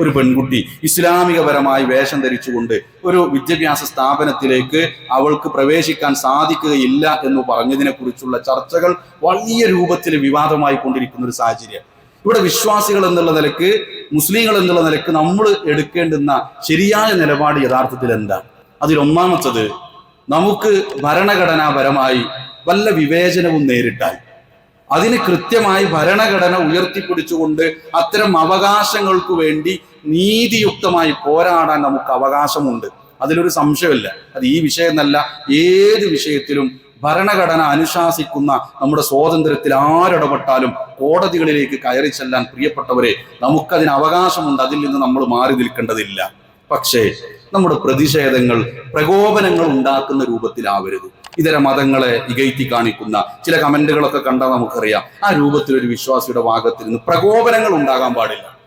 ഒരു പെൺകുട്ടി ഇസ്ലാമികപരമായി വേഷം ധരിച്ചുകൊണ്ട് ഒരു വിദ്യാഭ്യാസ സ്ഥാപനത്തിലേക്ക് അവൾക്ക് പ്രവേശിക്കാൻ സാധിക്കുകയില്ല എന്ന് പറഞ്ഞതിനെ കുറിച്ചുള്ള ചർച്ചകൾ വലിയ രൂപത്തിൽ വിവാദമായി കൊണ്ടിരിക്കുന്ന ഒരു സാഹചര്യം. ഇവിടെ വിശ്വാസികൾ എന്നുള്ള നിലയ്ക്ക് മുസ്ലിങ്ങൾ എന്നുള്ള നിലയ്ക്ക് നമ്മൾ എടുക്കേണ്ടുന്ന ശരിയായ നിലപാട് യഥാർത്ഥത്തിൽ എന്താണ് അതിലൊന്നാമത്തത് നമുക്ക് ഭരണഘടനാപരമായി വല്ല വിവേചനവും നേരിട്ടാൽ അതിന് കൃത്യമായി ഭരണഘടന ഉയർത്തിപ്പിടിച്ചുകൊണ്ട് അത്തരം അവകാശങ്ങൾക്ക് വേണ്ടി നീതിയുക്തമായി പോരാടാൻ നമുക്ക് അവകാശമുണ്ട്. അതിലൊരു സംശയമില്ല അത് ഈ വിഷയം എന്നല്ല ഏത് വിഷയത്തിലും ഭരണഘടന അനുശാസിക്കുന്ന നമ്മുടെ സ്വാതന്ത്ര്യത്തിൽ ആരിടപെട്ടാലും കോടതികളിലേക്ക് കയറി ചെല്ലാൻ പ്രിയപ്പെട്ടവരെ നമുക്കതിന് അവകാശമുണ്ട്. അതിൽ നിന്ന് നമ്മൾ മാറി നിൽക്കേണ്ടതില്ല. പക്ഷേ നമ്മുടെ പ്രതിഷേധങ്ങൾ പ്രകോപനങ്ങൾ ഉണ്ടാക്കുന്ന രൂപത്തിലാവരുത്. ഇതര മതങ്ങളെ ഇകഴ്ത്തി കാണിക്കുന്ന ചില കമന്റുകളൊക്കെ കണ്ടാൽ നമുക്കറിയാം. ആ രൂപത്തിൽ ഒരു വിശ്വാസിയുടെ ഭാഗത്തിൽ നിന്ന് പ്രകോപനങ്ങൾ ഉണ്ടാകാൻ പാടില്ല.